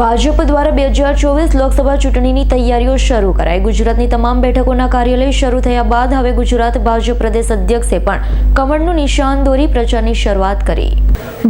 ભાજપ દ્વારા બે હજાર ચોવીસ લોકસભા ચૂંટણીની તૈયારીઓ શરૂ કરાઈ. ગુજરાતની તમામ બેઠકોના કાર્યાલય શરૂ થયા બાદ હવે ગુજરાત ભાજપ પ્રદેશ અધ્યક્ષે પણ કમળનું નિશાન દોરી પ્રચારની શરૂઆત કરી.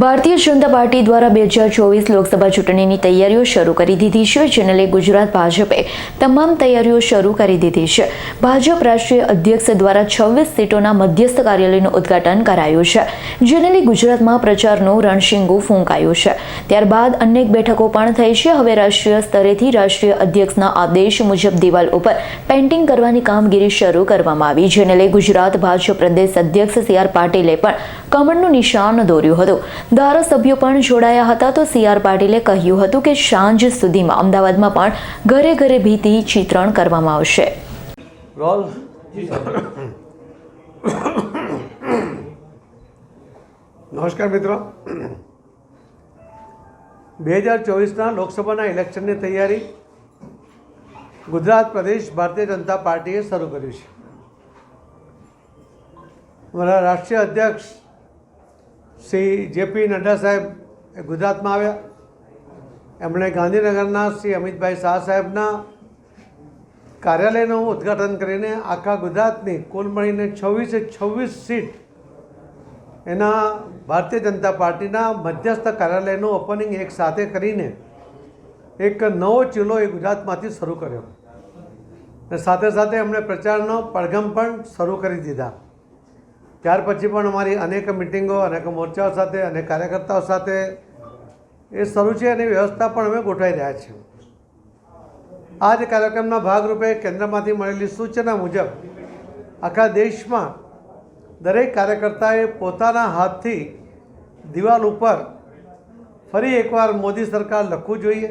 ભારતીય જનતા પાર્ટી દ્વારા બે હજાર ચોવીસ લોકસભા ચૂંટણીની તૈયારીઓ શરૂ કરી દીધી છે, જેને લઈ ગુજરાત ભાજપે તમામ તૈયારીઓ શરૂ કરી દીધી છે. ભાજપ રાષ્ટ્રીય અધ્યક્ષ દ્વારા છવ્વીસ સીટોના મધ્યસ્થ કાર્યાલયનું ઉદ્ઘાટન કરાયું છે, જેને લઈ ગુજરાતમાં પ્રચારનું રણશીંગુ ફૂંકાયું છે. ત્યારબાદ અનેક બેઠકો પણ થઈ છે હવે રાષ્ટ્રીય સ્તરેથી રાષ્ટ્રીય અધ્યક્ષના આદેશ મુજબ દિવાલ ઉપર પેઇન્ટિંગ કરવાની કામગીરી શરૂ કરવામાં આવી જેને લઈ ગુજરાત ભાજપ પ્રદેશ અધ્યક્ષ સી આર પાટીલે પણ કમળનું નિશાન દોર્યું હતું. ધારાસભ્યો પણ જોડાયા હતા તો સી આર પાટીલે કહ્યું હતું કે સાંજ સુધીમાં અમદાવાદમાં પણ ઘરે ઘરે ભીતિ ચિત્રણ કરવામાં આવશે. રોલ. નમસ્કાર મિત્રો. બે હજાર ચોવીસના લોકસભાના ઇલેક્શનની તૈયારી ગુજરાત પ્રદેશ ભારતીય જનતા પાર્ટીએ શરૂ કર્યું છે. અમારા રાષ્ટ્રીય અધ્યક્ષ શ્રી જેપી નડ્ડા સાહેબ એ ગુજરાતમાં આવ્યા. એમણે ગાંધીનગરના શ્રી અમિતભાઈ શાહ સાહેબના કાર્યાલયનું ઉદ્ઘાટન કરીને આખા ગુજરાતની કુલ મળીને છવ્વીસે છવ્વીસ સીટ એના ભારતીય જનતા પાર્ટીના મધ્યસ્થ કાર્યાલયનું ઓપનિંગ એક સાથે કરીને એક નવો ચીલો એ ગુજરાતમાંથી શરૂ કર્યો. અને સાથે સાથે એમણે પ્રચારનો પડઘમ પણ શરૂ કરી દીધા. ત્યાર પછી પણ અમારી અનેક મિટિંગો, અનેક મોરચાઓ સાથે, અનેક કાર્યકર્તાઓ સાથે એ શરૂ છે અને વ્યવસ્થા પણ અમે ગોઠવાઈ રહ્યા છીએ. આ જ કાર્યક્રમના ભાગરૂપે કેન્દ્રમાંથી મળેલી સૂચના મુજબ આખા દેશમાં દરેક કાર્યકર્તાએ પોતાના હાથથી દિવાલ ઉપર ફરી એકવાર મોદી સરકાર લખવું જોઈએ.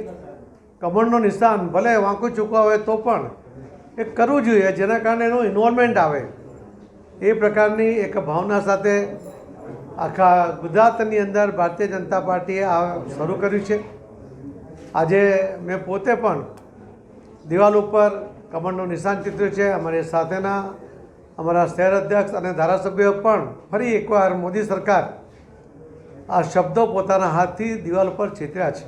કમળનું નિશાન ભલે વાંકું ચૂકવા હોય તો પણ એ કરવું જોઈએ, જેના કારણે એનું ઇન્વોલ્વમેન્ટ આવે. એ પ્રકારની એક ભાવના સાથે આખા ગુજરાતની અંદર ભારતીય જનતા પાર્ટીએ આ શરૂ કર્યું છે. આજે મેં પોતે પણ દિવાલ ઉપર કમળનું નિશાન ચિત્ર્યું છે. અમારી સાથેના અમારા શહેર અધ્યક્ષ અને ધારાસભ્યો પણ ફરી એકવાર મોદી સરકાર આ શબ્દો પોતાના હાથથી દિવાલ પર છેતર્યા છે.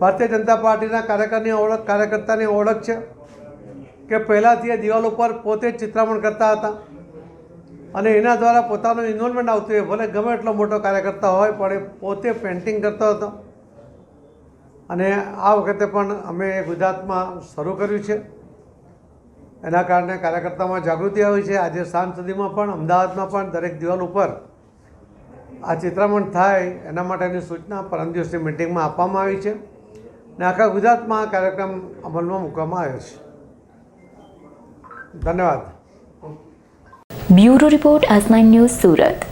ભારતીય જનતા પાર્ટીના કાર્યકરની ઓળખ, કાર્યકર્તાની ઓળખ છે કે પહેલાંથી એ દિવાલ ઉપર પોતે જ ચિત્રામણ કરતા હતા અને એના દ્વારા પોતાનું ઇન્વોલ્વમેન્ટ આવતું હોય, ભલે ગમે એટલો મોટો કાર્યકર્તા હોય, પણ એ પોતે પેઇન્ટિંગ કરતો હતો. અને આ વખતે પણ અમે ગુજરાતમાં શરૂ કર્યું છે. એના કારણે કાર્યકર્તામાં જાગૃતિ આવી છે. આજે સાંજ સુધીમાં પણ, અમદાવાદમાં પણ દરેક દિવાલ ઉપર આ ચિત્રામણ થાય એના માટેની સૂચના પરમ દિવસની મિટિંગમાં આપવામાં આવી છે અને આખા ગુજરાતમાં આ કાર્યક્રમ અમલમાં મૂકવામાં આવ્યો છે. ધન્યવાદ. બ્યુરો રિપોર્ટ આઝમાઇન ન્યૂઝ સુરત.